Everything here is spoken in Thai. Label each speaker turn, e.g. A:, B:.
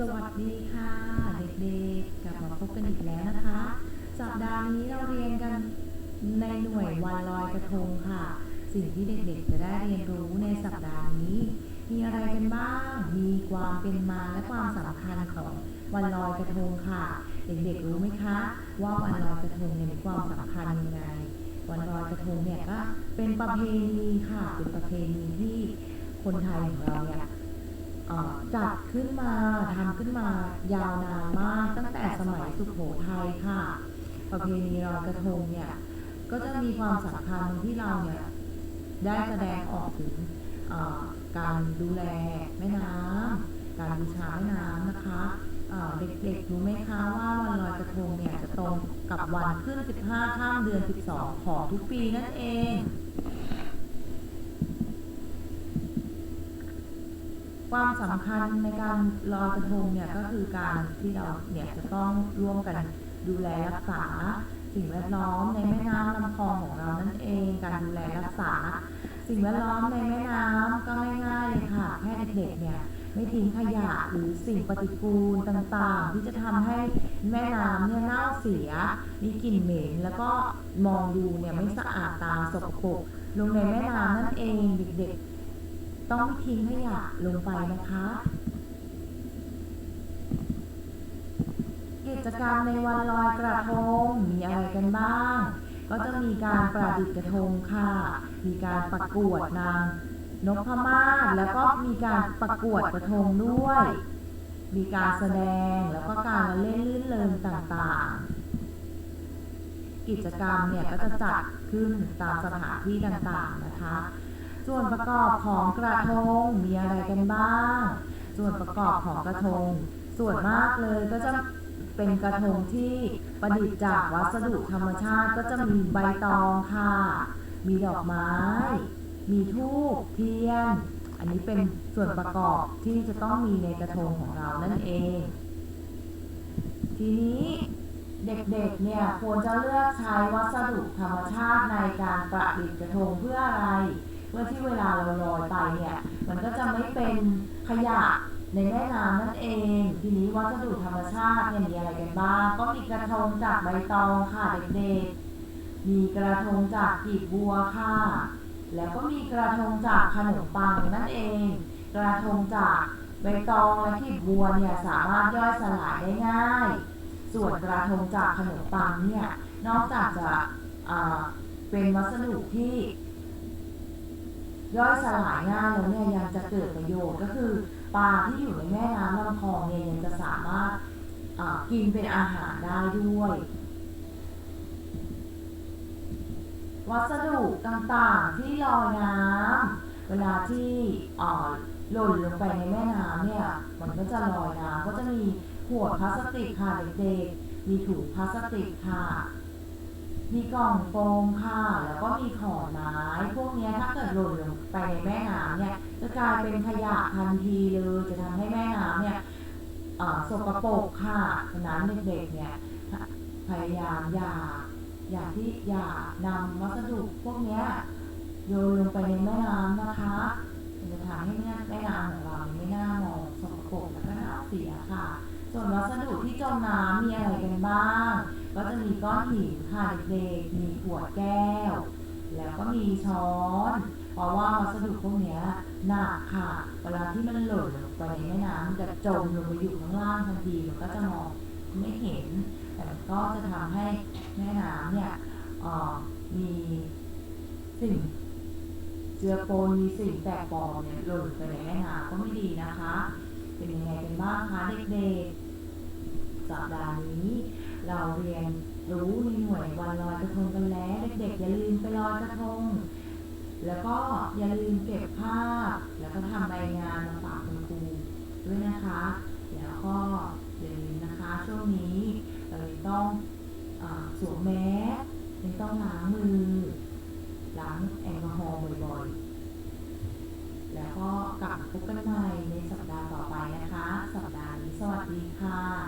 A: สวัสดีค่ะเด็กๆ กลับมาพบกันอีกแล้วนะคะ สัปดาห์นี้เราเรียนกันในหน่วยวันลอยกระทงค่ะ สิ่งที่เด็กๆ จะได้เรียนรู้ในสัปดาห์นี้ มีอะไรกันบ้าง มีความเป็นมาและความสำคัญของวันลอยกระทงค่ะ เด็กๆ รู้ไหมคะ ว่าวันลอยกระทงเนี่ยมีความสำคัญยังไง วันลอยกระทงเนี่ยก็เป็นประเพณีค่ะ เป็นประเพณีที่คนไทยของเราเนี่ย จัดขึ้นมาทำขึ้นมายาวนานมาก ตั้งแต่สมัยสุโขทัยค่ะ ประเพณีลอยกระทงเนี่ยก็จะมีความสำคัญที่เราเนี่ยได้แสดงออกถึงการดูแลแม่น้ำการบูชาแม่น้ำนะคะเอ่อเด็กๆรู้ไหมคะว่าวันลอยกระทงเนี่ยจะตรงกับวันขึ้น 15 ข้ามเดือน 12 ของทุกปีนั่นเอง ความสำคัญในการลอยกระทงเนี่ยก็คือการที่เราเนี่ยจะต้องร่วมกันดูแลรักษา สิ่งแวดล้อมในแม่น้ำลำคลองของเรานั่นเอง การดูแลรักษา สิ่งแวดล้อมในแม่น้ำก็ง่ายๆเลยค่ะแค่เด็กๆเนี่ยไม่ทิ้งขยะหรือสิ่งปฏิกูลต่างๆ ที่จะทำให้แม่น้ำเนี่ยเน่าเสีย มีกลิ่นเหม็นแล้วก็มองดูเนี่ยไม่สะอาดตาสกปรกลงในแม่น้ำนั่นเองเด็กๆ ต้องไม่ทิ้งขยะลงไปนะคะ กิจกรรมในวันลอยกระทงมีอะไรกันบ้าง ก็จะมีการประดิษฐ์กระทงค่ะ มีการประกวดนางนพมาศแล้วก็มีการประกวดกระทงด้วย มีการแสดงแล้วก็การเล่นลื่นเริงต่างๆ กิจกรรมเนี่ยก็จะจัดขึ้นตามสถานที่ต่างๆนะคะ ส่วนประกอบของกระทงมีอะไรกันบ้าง ส่วนประกอบของกระทง ส่วนมากเลยก็จะเป็นกระทงที่ประดิษฐ์จากวัสดุธรรมชาติก็จะมีใบตองค่ะ มีดอกไม้ มีทูบเทียน อันนี้เป็นส่วนประกอบที่จะต้องมีในกระทงของเรานั่นเอง ทีนี้เด็กๆ เนี่ยควรจะเลือกใช้วัสดุธรรมชาติในการประดิษฐ์กระทงเพื่ออะไร พื่อที่เวลาเราลอยไปเนี่ย มันก็จะไม่เป็นขยะในแม่น้ำนั่นเอง ทีนี้วัสดุธรรมชาติเนี่ยมีอะไรกันบ้าง ก็มีกระทงจากใบตองค่ะเด็กๆ มีกระทงจากกีบบัวค่ะ แล้วก็มีกระทงจากขนมปังนั่นเอง กระทงจากใบตองและกีบบัวเนี่ยสามารถย่อยสลายได้ง่าย ส่วนกระทงจากขนมปังเนี่ยนอกจากจะเป็นวัสดุที่ ย่อยสลายง่ายแล้วเนี่ยยังจะเกิดประโยชน์ก็คือปลาที่อยู่ในแม่น้ำลำคลองเนี่ยยังจะสามารถกินเป็นอาหารได้ด้วย วัสดุต่างๆที่ลอยน้ำเวลาที่อ่าหล่นลงไปในแม่น้ำเนี่ยมันก็จะลอยน้ำก็จะมีขวดพลาสติกค่ะเด็กๆมีถุงพลาสติกค่ะ มีกล่องโฟมค่ะ แล้วก็มีขอนไม้ พวกนี้ถ้าเกิดหล่นลงไปในแม่น้ำเนี่ยจะกลายเป็นขยะทันทีเลยจะทำให้แม่น้ำเนี่ยสกปรกค่ะฉะนั้นเด็กๆเนี่ยพยายามอย่าอย่าที่อย่านำวัสดุพวกนี้โยนลงไปในแม่น้ำนะคะจะทำให้แม่แม่น้ำของเราไม่น่ามองสกปรกและก็น่าเสียค่ะ ส่วนวัสดุที่จมน้ำมีอะไรกันบ้าง ก็จะมีก้อนหินค่ะเด็กๆมีขวดแก้ว แล้วก็มีช้อน เพราะว่าวัสดุพวกนี้หนักค่ะ เวลาที่มันหล่นลงไปในแม่น้ำจะจมลงไปอยู่ข้างล่างทันทีมันก็จะมองไม่เห็น แต่ก็จะทำให้แม่น้ำเนี่ยออมีสิ่งเจือปนมีสิ่งแปลกปลอมเนี่ยหล่นไปในแม่น้ำก็ไม่ดีนะคะ เป็นยังไงกันบ้างคะเด็กๆสัปดาห์นี้ เราเรียนรู้ในหน่วยวันลอยกระทงกันแล้ว เด็กๆอย่าลืมไปลอยกระทง แล้วก็อย่าลืมเก็บภาพ แล้วก็ทำใบงานมาฝากคุณครูด้วยนะคะ แล้วก็อย่าลืมนะคะช่วงนี้เราต้องอสวมแมสยังต้องล้างมือล้างแอลกอฮอล์บ่อยๆ แล้วก็กลับพบกันใหม่ในสัปดาห์ต่อไปนะคะ สัปดาห์นี้สวัสดีค่ะ